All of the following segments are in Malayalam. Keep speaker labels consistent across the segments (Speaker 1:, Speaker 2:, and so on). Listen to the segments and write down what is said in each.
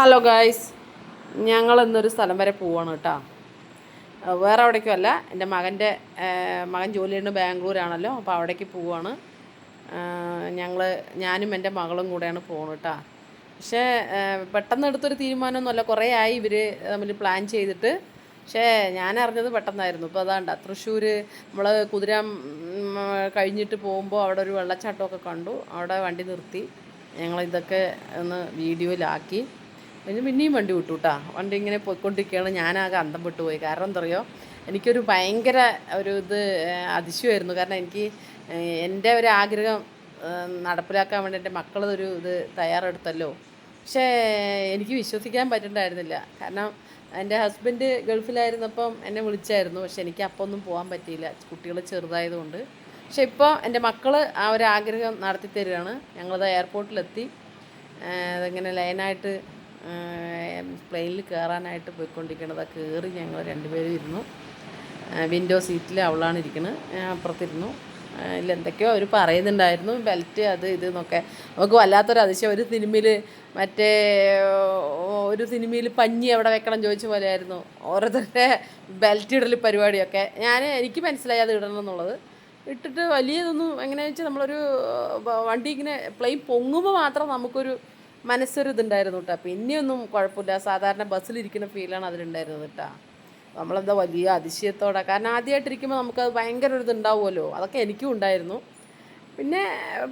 Speaker 1: ഹലോ ഗായ്സ് ഞങ്ങൾ ഇന്നൊരു സ്ഥലം വരെ പോവാണ് കേട്ടോ. വേറെ എവിടേക്കും അല്ല. എന്റെ മകന്റെ മകൻ ജോലി ചെയ്യുന്നത് ബാംഗ്ലൂരാണല്ലോ. അപ്പോൾ അവിടേക്ക് പോവാണ്. ഞങ്ങൾ ഞാനും എന്റെ മകളും കൂടെയാണ് പോകുന്നത് കേട്ടോ. പക്ഷേ പെട്ടെന്ന് എടുത്തൊരു തീരുമാനമൊന്നുമല്ല. കുറേ ആയി ഇവർ തമ്മിൽ പ്ലാൻ ചെയ്തിട്ട്. പക്ഷേ ഞാൻ അറിഞ്ഞത് പെട്ടെന്നായിരുന്നു. ഇപ്പോൾ അതാണ്ട തൃശ്ശൂർ നമ്മൾ കുതിര കഴിഞ്ഞിട്ട് പോകുമ്പോൾ അവിടെ ഒരു വെള്ളച്ചാട്ടമൊക്കെ കണ്ടു. അവിടെ വണ്ടി നിർത്തി. ഞങ്ങൾ ഇതൊക്കെ ഒന്ന് വീഡിയോയിലാക്കി. പിന്നെ പിന്നെയും വണ്ടി വിട്ടു കേട്ടോ വണ്ടി ഇങ്ങനെ പോയിക്കൊണ്ടിരിക്കുകയാണ്. ഞാനാകെ അന്തം വിട്ടുപോയി. കാരണം എന്താ പറയുക എനിക്കൊരു ഭയങ്കര ഒരു ഇത് അതിശയമായിരുന്നു. കാരണം എനിക്ക് എന്റെ ഒരു ആഗ്രഹം നടപ്പിലാക്കാൻ വേണ്ടി എന്റെ മക്കളതൊരു ഇത് തയ്യാറെടുത്തല്ലോ. പക്ഷേ എനിക്ക് വിശ്വസിക്കാൻ പറ്റണ്ടായിരുന്നില്ല. കാരണം എന്റെ ഹസ്ബൻഡ് ഗൾഫിലായിരുന്നപ്പം എന്നെ വിളിച്ചായിരുന്നു. പക്ഷെ എനിക്ക് അപ്പം ഒന്നും പോകാൻ പറ്റിയില്ല. കുട്ടികൾ ചെറുതായതുകൊണ്ട്. പക്ഷെ ഇപ്പോൾ എന്റെ മക്കൾ ആ ഒരു ആഗ്രഹം നടത്തി തരികയാണ് ഞങ്ങളത് എയർപോർട്ടിലെത്തി. അതിങ്ങനെ ലൈനായിട്ട് പ്ലെയിനിൽ കയറാനായിട്ട് പോയിക്കൊണ്ടിരിക്കണത്. കയറി ഞങ്ങൾ രണ്ടുപേരും ഇരുന്നു. വിൻഡോ സീറ്റിൽ അവളാണ് ഇരിക്കുന്നത് ഞാൻ അപ്പുറത്തിരുന്നു. എന്തൊക്കെയോ അവർ പറയുന്നുണ്ടായിരുന്നു. ബെൽറ്റ് അത് ഇത് എന്നൊക്കെ നമുക്ക് വല്ലാത്തൊരു അതിശയം. ഒരു സിനിമയിൽ മറ്റേ ഒരു സിനിമയിൽ പഞ്ഞി എവിടെ വെക്കണം ചോദിച്ച പോലെയായിരുന്നു. ഓരോരുത്തരുടെ ബെൽറ്റ് ഇടൽ പരിപാടിയൊക്കെ. ഞാൻ എനിക്ക് മനസ്സിലായി അത് ഇടണം എന്നുള്ളത്. ഇട്ടിട്ട് വലിയതൊന്നും എങ്ങനെയാണെന്ന് വെച്ചാൽ നമ്മളൊരു വണ്ടി ഇങ്ങനെ പ്ലെയിൻ പൊങ്ങുമ്പോൾ മാത്രം നമുക്കൊരു മനസ്സൊരു ഇതുണ്ടായിരുന്നു കേട്ടോ. പിന്നെയൊന്നും കുഴപ്പമില്ല. സാധാരണ ബസ്സിലിരിക്കുന്ന ഫീലാണ് അതിലുണ്ടായിരുന്നത് കേട്ടോ. നമ്മളെന്താ വലിയ അതിശയത്തോടെ. കാരണം ആദ്യമായിട്ടിരിക്കുമ്പോൾ നമുക്കത് ഭയങ്കര ഒരു ഇതുണ്ടാവുമല്ലോ. അതൊക്കെ എനിക്കും ഉണ്ടായിരുന്നു. പിന്നെ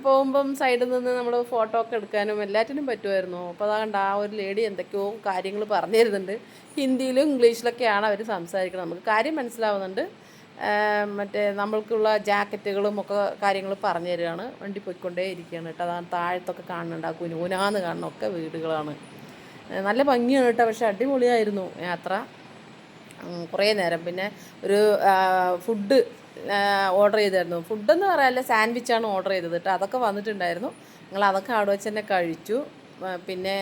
Speaker 1: പോകുമ്പം സൈഡിൽ നിന്ന് നമ്മൾ ഫോട്ടോ ഒക്കെ എടുക്കാനും എല്ലാറ്റിനും പറ്റുമായിരുന്നു. അപ്പോൾ അതാണ്ട് ആ ഒരു ലേഡി എന്തൊക്കെയോ കാര്യങ്ങൾ പറഞ്ഞു തരുന്നുണ്ട്. ഹിന്ദിയിലും ഇംഗ്ലീഷിലൊക്കെയാണ് അവർ സംസാരിക്കുന്നത്. നമുക്ക് കാര്യം മനസ്സിലാവുന്നുണ്ട്. മറ്റേ നമ്മൾക്കുള്ള ജാക്കറ്റുകളും ഒക്കെ കാര്യങ്ങൾ പറഞ്ഞു തരികയാണ്. വണ്ടി പോയിക്കൊണ്ടേ ഇരിക്കുകയാണ് കേട്ടോ. അതാണ് താഴത്തൊക്കെ കാണുന്നുണ്ട് ആ കുനൂനാന്ന് കാണുന്നൊക്കെ വീടുകളാണ്. നല്ല ഭംഗിയാണ് കേട്ടോ. പക്ഷെ അടിപൊളിയായിരുന്നു യാത്ര. കുറേ നേരം. പിന്നെ ഒരു ഫുഡ് ഓർഡർ ചെയ്തായിരുന്നു ഫുഡെന്ന് പറയാനല്ല സാൻഡ്വിച്ചാണ് ഓർഡർ ചെയ്തത് കേട്ടോ. അതൊക്കെ വന്നിട്ടുണ്ടായിരുന്നു. ഞങ്ങൾ അതൊക്കെ അവിടെ വെച്ച് തന്നെ കഴിച്ചു. പിന്നെ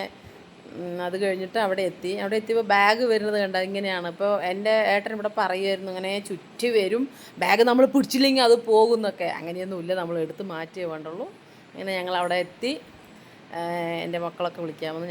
Speaker 1: അത് കഴിഞ്ഞിട്ട് അവിടെ എത്തി. അവിടെ എത്തിയപ്പോൾ ബാഗ് വരുന്നത് കണ്ട? ഇങ്ങനെയാണ്. അപ്പോൾ എന്റെ ഏട്ടൻ ഇവിടെ പറയുമായിരുന്നു ഇങ്ങനെ ചുറ്റി വരും. ബാഗ് നമ്മൾ പിടിച്ചില്ലെങ്കിൽ അത് പോകുന്നൊക്കെ. അങ്ങനെയൊന്നുമില്ല നമ്മൾ എടുത്ത് മാറ്റിയേ വേണ്ടുള്ളൂ. അങ്ങനെ ഞങ്ങൾ അവിടെ എത്തി. എന്റെ മക്കളൊക്കെ വിളിക്കാമെന്ന്